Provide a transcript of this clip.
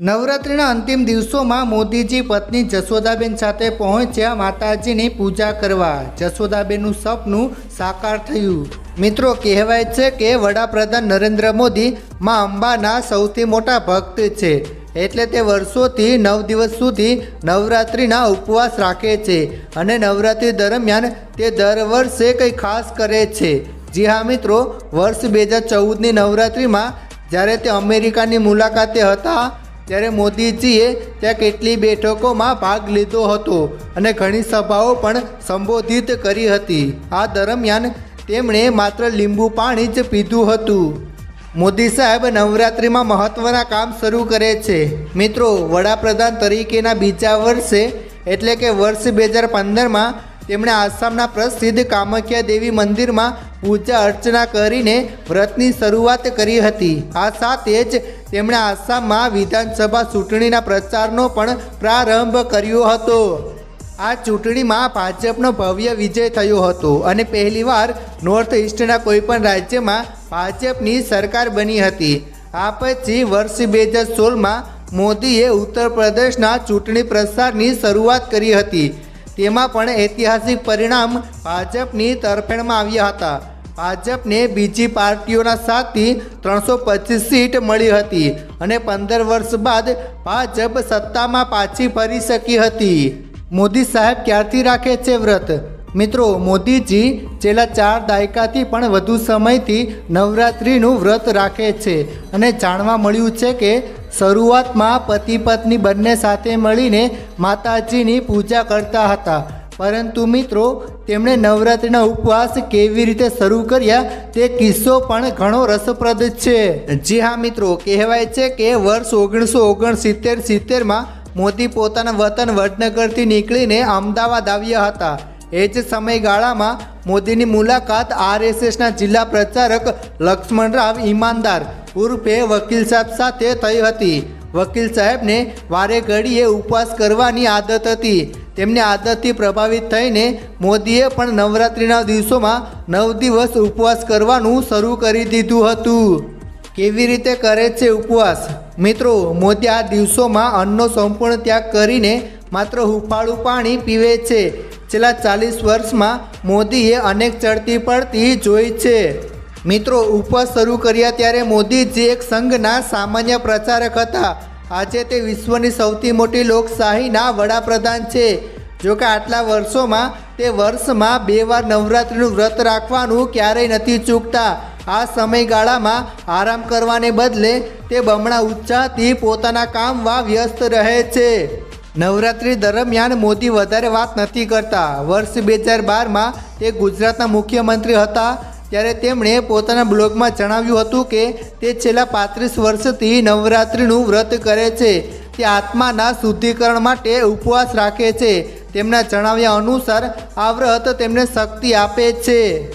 નવરાત્રિના અંતિમ દિવસોમાં મોદીજી પત્ની જશોદાબેન સાથે પહોંચ્યા માતાજીની પૂજા કરવા. જશોદાબેનનું સપનું સાકાર થયું. મિત્રો, કહેવાય છે કે વડાપ્રધાન નરેન્દ્ર મોદી મા અંબાના સૌથી મોટા ભક્ત છે. એટલે તે વર્ષોથી નવ દિવસ સુધી નવરાત્રિના ઉપવાસ રાખે છે અને નવરાત્રિ દરમિયાન તે દર વર્ષે કંઈ ખાસ કરે છે. જી હા, મિત્રો, વર્ષ બે હજાર ચૌદની નવરાત્રિમાં જ્યારે તે અમેરિકાની મુલાકાતે હતા ત્યારે મોદીજીએ ત્યાં કેટલી બેઠકોમાં ભાગ લીધો હતો અને ઘણી સભાઓ પણ સંબોધિત કરી હતી. આ દરમિયાન તેમણે માત્ર લીંબુ પાણી જ પીધું હતું. મોદી સાહેબ નવરાત્રિમાં મહત્ત્વના કામ શરૂ કરે છે. મિત્રો, વડાપ્રધાન તરીકેના બીજા વર્ષે એટલે કે વર્ષ બે હજાર પંદરમાં તેમણે આસામના પ્રસિદ્ધ કામાખ્યા દેવી મંદિરમાં પૂજા અર્ચના કરીને વ્રતની શરૂઆત કરી હતી. આ સાથે જ તેમણે આસામમાં વિધાનસભા ચૂંટણીના પ્રચારનો પણ પ્રારંભ કર્યો હતો. આ ચૂંટણીમાં ભાજપનો ભવ્ય વિજય થયો હતો અને પહેલીવાર નોર્થ ઇસ્ટના કોઈપણ રાજ્યમાં ભાજપની સરકાર બની હતી. આ પછી વર્ષ બે હજાર સોળમાં મોદીએ ઉત્તર પ્રદેશના ચૂંટણી પ્રસારની શરૂઆત કરી હતી. તેમાં પણ ઐતિહાસિક પરિણામ ભાજપની તરફેણમાં આવ્યા હતા. ભાજપને બીજી પાર્ટીઓના સાથથી ત્રણસો પચીસ સીટ મળી હતી અને પંદર વર્ષ બાદ ભાજપ સત્તામાં પાછી ફરી શકી હતી. મોદી સાહેબ ક્યારથી રાખે છે વ્રત? મિત્રો, મોદીજી છેલ્લા ચાર દાયકાથી પણ વધુ સમયથી નવરાત્રિનું વ્રત રાખે છે અને જાણવા મળ્યું છે કે શરૂઆતમાં પતિ પત્ની બંને સાથે મળીને માતાજીની પૂજા કરતા હતા. પરંતુ મિત્રો તેમણે નવરાત્રિના ઉપવાસ કેવી રીતે શરૂ કર્યા તે કિસ્સો પણ ઘણો રસપ્રદ છે. જી હા મિત્રો, કહેવાય છે કે વર્ષ ઓગણીસો ઓગણસિત્તેર સિત્તેરમાં મોદી પોતાના વતન વડનગરથી નીકળીને અમદાવાદ આવ્યા હતા. એ જ સમયગાળામાં મોદીની મુલાકાત આરએસએસના જિલ્લા પ્રચારક લક્ષ્મણરાવ ઈમાનદાર ઉર્ફે વકીલ સાહેબ સાથે થઈ હતી. વકીલ સાહેબને વારે ઘડીએ ઉપવાસ કરવાની આદત હતી. તેમની આદતથી પ્રભાવિત થઈને મોદીએ પણ નવરાત્રિના દિવસોમાં નવ દિવસ ઉપવાસ કરવાનું શરૂ કરી દીધું હતું. કેવી રીતે કરે છે ઉપવાસ? મિત્રો, મોદી આ દિવસોમાં અન્નનો સંપૂર્ણ ત્યાગ કરીને માત્ર હુફાળું પાણી પીવે છે. છેલ્લા ચાલીસ વર્ષમાં મોદીએ અનેક ચડતી પડતી જોઈ છે. મિત્રો, ઉપવાસ શરૂ કર્યા ત્યારે મોદીજી એક સંઘના સામાન્ય પ્રચારક હતા. આજે તે વિશ્વની સૌથી મોટી લોકશાહીના વડાપ્રધાન છે. જો કે આટલા વર્ષોમાં તે વર્ષમાં બે વાર નવરાત્રિનું વ્રત રાખવાનું ક્યારેય નથી ચૂકતા. આ સમયગાળામાં આરામ કરવાને બદલે તે બમણા ઉત્સાહથી પોતાના કામમાં વ્યસ્ત રહે છે. નવરાત્રિ દરમિયાન મોદી વધારે વાત નથી કરતા. વર્ષ બે હજાર બારમાં તે ગુજરાતના મુખ્યમંત્રી હતા. ત્યારે તેમણે પોતાના બ્લોગમાં જણાવ્યું હતું કે તે છેલ્લા પાંત્રીસ વર્ષથી નવરાત્રિનું વ્રત કરે છે. તે આત્માના શુદ્ધિકરણ માટે ઉપવાસ રાખે છે. તેમના જણાવ્યા અનુસાર આ વ્રત તેમને શક્તિ આપે છે.